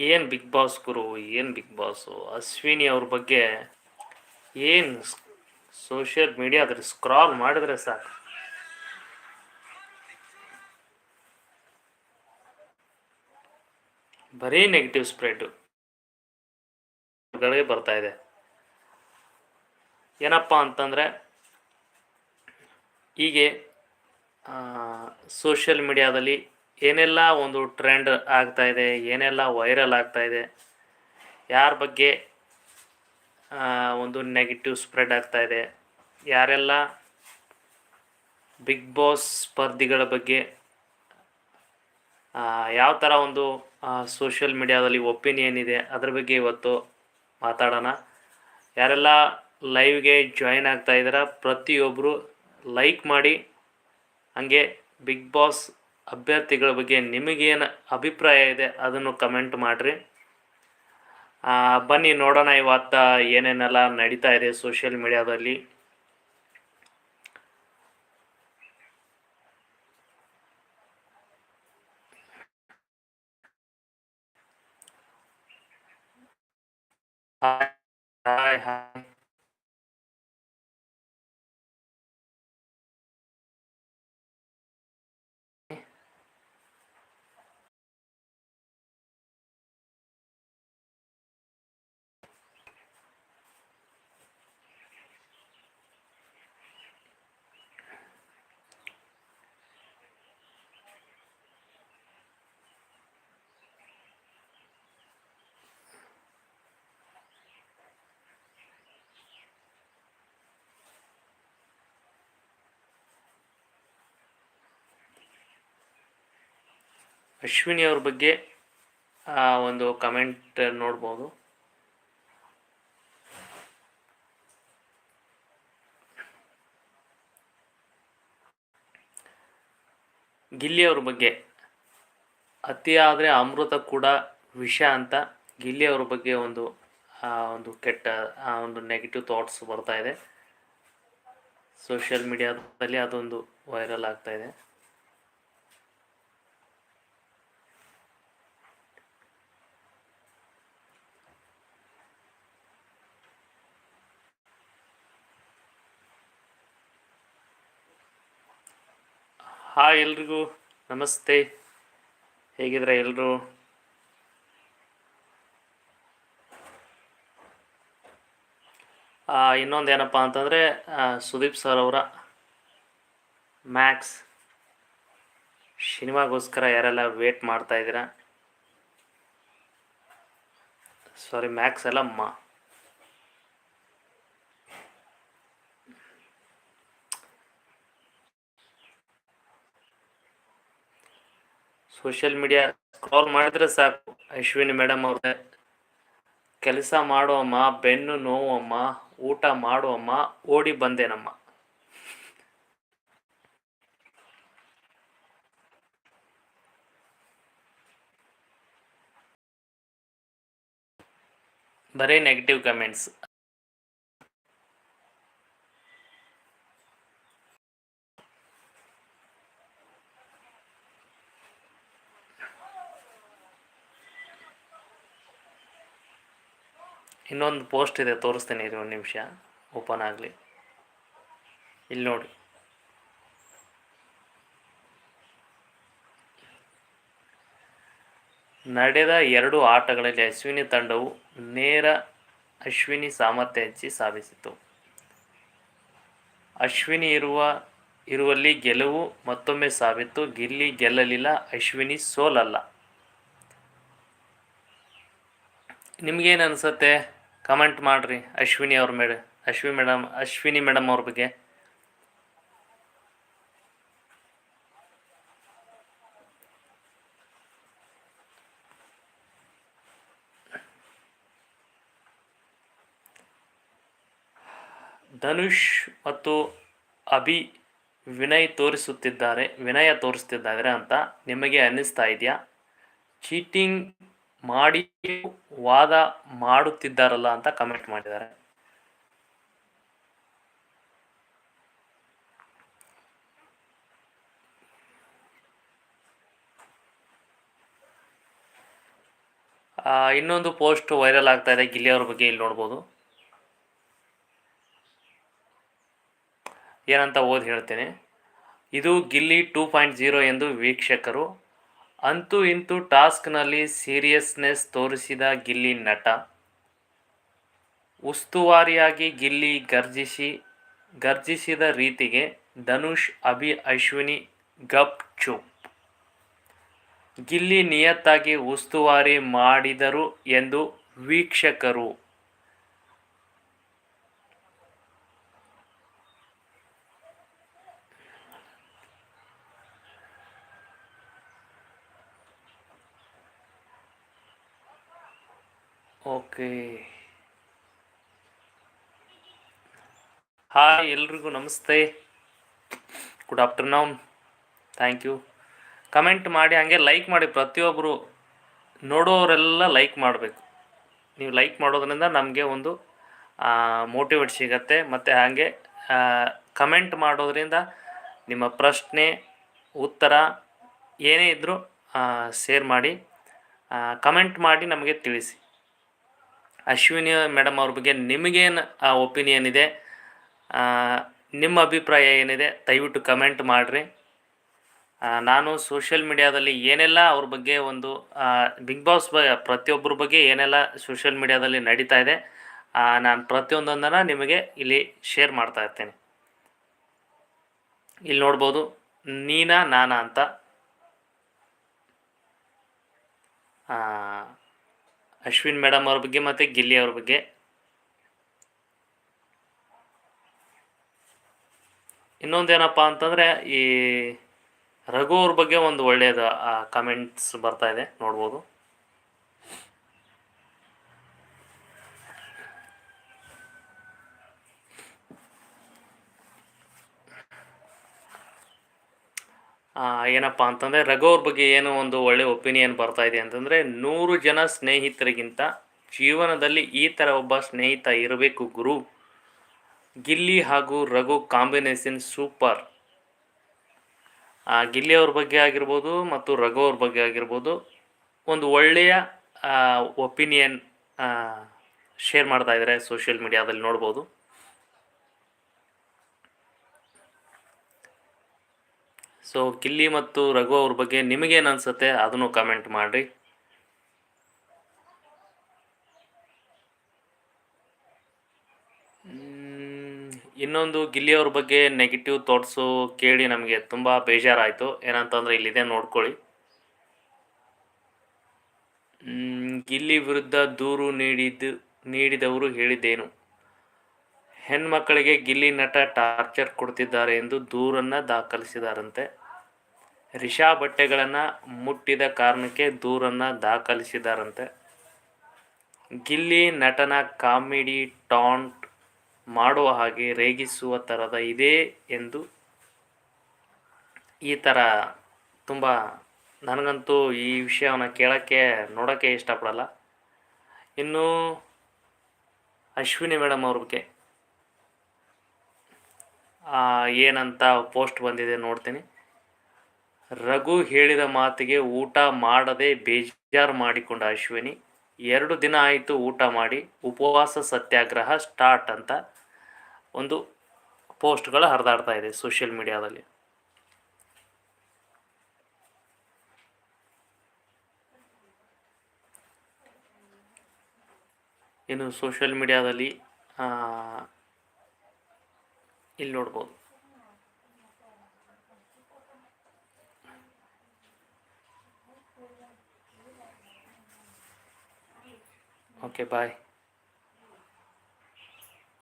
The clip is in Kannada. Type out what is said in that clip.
ಏನು ಬಿಗ್ ಬಾಸ್ ಗುರು, ಏನು ಬಿಗ್ ಬಾಸು? ಅಶ್ವಿನಿ ಅವ್ರ ಬಗ್ಗೆ ಏನು ಸೋಷಿಯಲ್ ಮೀಡಿಯಾದಲ್ಲಿ ಸ್ಕ್ರಾಲ್ ಮಾಡಿದ್ರೆ ಸಾಕು. ಬರೀ ನೆಗೆಟಿವ್ ಸ್ಪ್ರೆಡ್ ಬರ್ತಾ ಇದೆ. ಏನಪ್ಪ ಅಂತಂದರೆ, ಹೀಗೆ ಸೋಷಿಯಲ್ ಮೀಡಿಯಾದಲ್ಲಿ ಏನೆಲ್ಲ ಒಂದು ಟ್ರೆಂಡ್ ಆಗ್ತಾ ಇದೆ, ಏನೆಲ್ಲ ವೈರಲ್ ಆಗ್ತಾ ಇದೆ, ಯಾರ ಬಗ್ಗೆ ಒಂದು ನೆಗೆಟಿವ್ ಸ್ಪ್ರೆಡ್ ಆಗ್ತಾ ಇದೆ, ಯಾರೆಲ್ಲ ಬಿಗ್ ಬಾಸ್ ಸ್ಪರ್ಧಿಗಳ ಬಗ್ಗೆ ಯಾವ ಥರ ಒಂದು ಸೋಷಿಯಲ್ ಮೀಡಿಯಾದಲ್ಲಿ ಒಪಿನಿಯನ್ ಇದೆ, ಅದ್ರ ಬಗ್ಗೆ ಇವತ್ತು ಮಾತಾಡೋಣ. ಯಾರೆಲ್ಲ ಲೈವ್ಗೆ ಜಾಯಿನ್ ಆಗ್ತಾ ಇದ್ದೀರಾ ಪ್ರತಿಯೊಬ್ಬರು ಲೈಕ್ ಮಾಡಿ, ಹಾಗೆ ಬಿಗ್ ಬಾಸ್ ಅಭ್ಯರ್ಥಿಗಳ ಬಗ್ಗೆ ನಿಮಗೇನು ಅಭಿಪ್ರಾಯ ಇದೆ, ಅದನ್ನು ಕಮೆಂಟ್ ಮಾಡಿರಿ. ಬನ್ನಿ ನೋಡೋಣ ಇವತ್ತ ಏನೇನೆಲ್ಲ ನಡೀತಾ ಇದೆ ಸೋಷಿಯಲ್ ಮೀಡಿಯಾದಲ್ಲಿ ಹಾಯ್ ಹಾಯ್ ಅಶ್ವಿನಿ ಅವ್ರ ಬಗ್ಗೆ ಒಂದು ಕಮೆಂಟ್ ನೋಡ್ಬೋದು. ಗಿಲ್ಲಿ ಅವ್ರ ಬಗ್ಗೆ ಆದರೆ ಅಮೃತ ಕೂಡ ವಿಷ ಅಂತ ಗಿಲ್ಲಿ ಅವ್ರ ಬಗ್ಗೆ ಒಂದು ಆ, ಒಂದು ಕೆಟ್ಟ ಆ, ಒಂದು ನೆಗೆಟಿವ್ ಥಾಟ್ಸ್ ಬರ್ತಾ ಇದೆ. ಸೋಷಿಯಲ್ ಮೀಡಿಯಾದಲ್ಲಿ ಅದೊಂದು ವೈರಲ್ ಆಗ್ತಾ ಇದೆ. ಹಾಯ್ ಎಲ್ರಿಗೂ, ನಮಸ್ತೆ. ಹೇಗಿದ್ರೆ ಎಲ್ಲರೂ ಇನ್ನೊಂದು ಏನಪ್ಪ ಅಂತಂದರೆ ಸುದೀಪ್ ಸರ್ ಅವರ ಮ್ಯಾಕ್ಸ್ ಸಿನಿಮಾಗೋಸ್ಕರ ಯಾರೆಲ್ಲ ವೇಟ್ ಮಾಡ್ತಾ ಇದ್ದೀರಾ? ಸಾರಿ ಮ್ಯಾಕ್ಸ್ ಎಲ್ಲ ಮಾ ಸೋಷಿಯಲ್ ಮೀಡಿಯಾ ಸ್ಕ್ರಾಲ್ ಮಾಡಿದ್ರೆ ಸಾಕು. ಅಶ್ವಿನಿ ಮೇಡಮ್ ಅವ್ರದ್ದೇ. ಕೆಲಸ ಮಾಡುವಮ್ಮ ಬೆನ್ನು ನೋವಮ್ಮ ಊಟ ಮಾಡುವಮ್ಮ ಓಡಿ ಬಂದೇನಮ್ಮ. ಬರೀ ನೆಗೆಟಿವ್ ಕಮೆಂಟ್ಸ್ ಇನ್ನೊಂದು ಪೋಸ್ಟ್ ಇದೆ, ತೋರಿಸ್ತೇನೆ ಇರಿ ಒಂದು ನಿಮಿಷ. ಓಪನ್ ಆಗಲಿ. ಇಲ್ಲಿ ನೋಡಿ. ನಡೆದ ಎರಡು ಆಟಗಳಲ್ಲಿ ಅಶ್ವಿನಿ ತಂಡವು ನೇರ ಅಶ್ವಿನಿ ಸಾಮರ್ಥ್ಯ ಹೆಚ್ಚಿ ಸಾಧಿಸಿತು. ಅಶ್ವಿನಿ ಇರುವ, ಇರುವಲ್ಲಿ ಗೆಲುವು ಮತ್ತೊಮ್ಮೆ ಸಾಬೀತು. ಗಿಲ್ಲಿ ಗೆಲ್ಲಲಿಲ್ಲ, ಅಶ್ವಿನಿ ಸೋಲಲ್ಲ. ನಿಮಗೇನು ಅನಿಸುತ್ತೆ? ಕಮೆಂಟ್ ಮಾಡಿರಿ ಅಶ್ವಿನಿ ಅವ್ರ ಮೇಲೆ ಅಶ್ವಿನಿ ಮೇಡಮ್ ಅಶ್ವಿನಿ ಮೇಡಮ್ ಅವ್ರ ಬಗ್ಗೆ. ಧನುಷ್ ಮತ್ತು ಅಭಿ ವಿನಯ್ ತೋರಿಸುತ್ತಿದ್ದಾರೆ, ವಿನಯ ತೋರಿಸ್ತಿದ್ದಾರೆ ಅಂತ ನಿಮಗೆ ಅನ್ನಿಸ್ತಾ ಇದೆಯಾ? ಚೀಟಿಂಗ್ ಮಾಡಿ ವಾದ ಮಾಡುತ್ತಿದ್ದಾರಲ್ಲ ಅಂತ ಕಮೆಂಟ್ ಮಾಡಿದ್ದಾರೆ. ಇನ್ನೊಂದು ಪೋಸ್ಟ್ ವೈರಲ್ ಆಗ್ತಾ ಇದೆ, ಗಿಲ್ಲಿ ಅವ್ರ ಬಗ್ಗೆ ಇಲ್ಲಿ ನೋಡ್ಬೋದು. ಏನಂತ ಓದಿ ಹೇಳ್ತೇನೆ. ಇದು ಗಿಲ್ಲಿ ಟೂ ಪಾಯಿಂಟ್ ಜೀರೋ ಎಂದು ವೀಕ್ಷಕರು ಅಂತೂ ಇಂತೂ ಟಾಸ್ಕ್ನಲ್ಲಿ ಸೀರಿಯಸ್ನೆಸ್ ತೋರಿಸಿದ ಗಿಲ್ಲಿ ನಟ. ಉಸ್ತುವಾರಿಯಾಗಿ ಗಿಲ್ಲಿ ಗರ್ಜಿಸಿ, ಗರ್ಜಿಸಿದ ರೀತಿಗೆ ಧನುಷ್, ಅಭಿ, ಅಶ್ವಿನಿ ಗಪ್ ಚುಪ್. ಗಿಲ್ಲಿ ನಿಯತ್ತಾಗಿ ಉಸ್ತುವಾರಿ ಮಾಡಿದರು ಎಂದು ವೀಕ್ಷಕರು ಓಕೆ ಹಾಯ್ ಎಲ್ರಿಗೂ ನಮಸ್ತೆ. Good afternoon thank you comment ಮಾಡಿ, ಹಾಗೆ ಲೈಕ್ ಮಾಡಿ. ಪ್ರತಿಯೊಬ್ಬರು ನೋಡೋರೆಲ್ಲ ಲೈಕ್ ಮಾಡಬೇಕು. ನೀವು ಲೈಕ್ ಮಾಡೋದ್ರಿಂದ ನಮಗೆ ಒಂದು ಮೋಟಿವೇಟ್ ಸಿಗತ್ತೆ. ಮತ್ತು ಹಾಗೆ ಕಮೆಂಟ್ ಮಾಡೋದ್ರಿಂದ ನಿಮ್ಮ ಪ್ರಶ್ನೆ, ಉತ್ತರ ಏನೇ ಇದ್ದರೂ ಶೇರ್ ಮಾಡಿ ಕಮೆಂಟ್ ಮಾಡಿ ನಮಗೆ ತಿಳಿಸಿ. ಅಶ್ವಿನಿ ಮೇಡಮ್ ಅವ್ರ ಬಗ್ಗೆ ನಿಮಗೇನು ಒಪಿನಿಯನ್ ಇದೆ? ನಿಮ್ಮ ಅಭಿಪ್ರಾಯ ಏನಿದೆ? ದಯವಿಟ್ಟು ಕಮೆಂಟ್ ಮಾಡಿರಿ. ನಾನು ಸೋಷಿಯಲ್ ಮೀಡಿಯಾದಲ್ಲಿ ಏನೆಲ್ಲ ಅವ್ರ ಬಗ್ಗೆ ಒಂದು ಬಿಗ್ ಬಾಸ್ ಬ ಪ್ರತಿಯೊಬ್ಬರ ಬಗ್ಗೆ ಏನೆಲ್ಲ ಸೋಷಿಯಲ್ ಮೀಡಿಯಾದಲ್ಲಿ ನಡೀತಾ ಇದೆ ನಾನು ಪ್ರತಿಯೊಂದೊಂದನ್ನು ನಿಮಗೆ ಇಲ್ಲಿ ಶೇರ್ ಮಾಡ್ತಾ ಇರ್ತೇನೆ. ಇಲ್ಲಿ ನೋಡ್ಬೋದು ನೀನಾ ನಾನಾ ಅಂತ. ಆ, ಅಶ್ವಿನ್ ಮೇಡಮ್ ಅವ್ರ ಬಗ್ಗೆ ಮತ್ತು ಗಿಲ್ಲಿ ಅವ್ರ ಬಗ್ಗೆ. ಇನ್ನೊಂದೇನಪ್ಪ ಅಂತಂದರೆ ಈ ರಘು ಅವ್ರ ಬಗ್ಗೆ ಒಂದು ಒಳ್ಳೆಯದು ಕಮೆಂಟ್ಸ್ ಬರ್ತಾ ಇದೆ, ನೋಡ್ಬೋದು. ಏನಪ್ಪ ಅಂತಂದರೆ ರಘು ಅವ್ರ ಬಗ್ಗೆ ಏನು ಒಂದು ಒಳ್ಳೆ ಒಪಿನಿಯನ್ ಬರ್ತಾ ಇದೆ ಅಂತಂದರೆ ನೂರು ಜನ ಸ್ನೇಹಿತರಿಗಿಂತ ಜೀವನದಲ್ಲಿ ಈ ಥರ ಒಬ್ಬ ಸ್ನೇಹಿತ ಇರಬೇಕು ಗುರು. ಗಿಲ್ಲಿ ಹಾಗೂ ರಘು ಕಾಂಬಿನೇಷನ್ ಸೂಪರ್ ಗಿಲ್ಲಿ ಅವ್ರ ಬಗ್ಗೆ ಆಗಿರ್ಬೋದು ಮತ್ತು ರಘು ಅವ್ರ ಬಗ್ಗೆ ಆಗಿರ್ಬೋದು ಒಂದು ಒಳ್ಳೆಯ ಒಪಿನಿಯನ್ ಶೇರ್ ಮಾಡ್ತಾ ಇದ್ದಾರೆ ಸೋಷಿಯಲ್ ಮೀಡಿಯಾದಲ್ಲಿ ನೋಡ್ಬೋದು. ಸೊ ಗಿಲ್ಲಿ ಮತ್ತು ರಘು ಅವ್ರ ಬಗ್ಗೆ ನಿಮಗೇನು ಅನಿಸುತ್ತೆ? ಅದನ್ನು ಕಮೆಂಟ್ ಮಾಡಿರಿ. ಇನ್ನೊಂದು ಗಿಲ್ಲಿ ಅವ್ರ ಬಗ್ಗೆ ನೆಗೆಟಿವ್ ಥಾಟ್ಸು ಕೇಳಿ ನಮಗೆ ತುಂಬ ಬೇಜಾರಾಯಿತು. ಏನಂತಂದರೆ ಇಲ್ಲಿದೆ ನೋಡ್ಕೊಳ್ಳಿ. ಗಿಲ್ಲಿ ವಿರುದ್ಧ ದೂರು ನೀಡಿದ್ದು, ನೀಡಿದವರು ಹೇಳಿದ್ದೇನು? ಹೆಣ್ಮಕ್ಕಳಿಗೆ ಗಿಲ್ಲಿ ನಟ ಟಾರ್ಚರ್ ಕೊಡ್ತಿದ್ದಾರೆ ಎಂದು ದೂರನ್ನು ದಾಖಲಿಸಿದಾರಂತೆ. ರಿಷಾ ಬಟ್ಟೆಗಳನ್ನು ಮುಟ್ಟಿದ ಕಾರಣಕ್ಕೆ ದೂರನ್ನು ದಾಖಲಿಸಿದಾರಂತೆ. ಗಿಲ್ಲಿ ನಟನ ಕಾಮಿಡಿ ಟಾಂಟ್ ಮಾಡುವ ಹಾಗೆ ರೇಗಿಸುವ ಥರದ ಇದೆ ಎಂದು ಈ ಥರ ತುಂಬ ನನಗಂತೂ ಈ ವಿಷಯವನ್ನು ಕೇಳೋಕ್ಕೆ ನೋಡೋಕ್ಕೆ ಇಷ್ಟಪಡಲ್ಲ. ಇನ್ನು ಅಶ್ವಿನಿ ಮೇಡಮ್ ಅವ್ರ ಬಗ್ಗೆ ಆ, ಏನಂತ ಪೋಸ್ಟ್ ಬಂದಿದೆ ನೋಡ್ತೀನಿ. ರಘು ಹೇಳಿದ ಮಾತಿಗೆ ಊಟ ಮಾಡದೆ ಬೇಜಾರು ಮಾಡಿಕೊಂಡ ಅಶ್ವಿನಿ, ಎರಡು ದಿನ ಆಯಿತು ಊಟ ಮಾಡಿ, ಉಪವಾಸ ಸತ್ಯಾಗ್ರಹ ಸ್ಟಾರ್ಟ್ ಅಂತ ಒಂದು ಪೋಸ್ಟ್ಗಳು ಹರಿದಾಡ್ತಾ ಇದೆ ಸೋಷಿಯಲ್ ಮೀಡಿಯಾದಲ್ಲಿ. ಇನ್ನು ಸೋಷಿಯಲ್ ಮೀಡಿಯಾದಲ್ಲಿ ಇಲ್ಲಿ ನೋಡ್ಬೋದು. Okay bye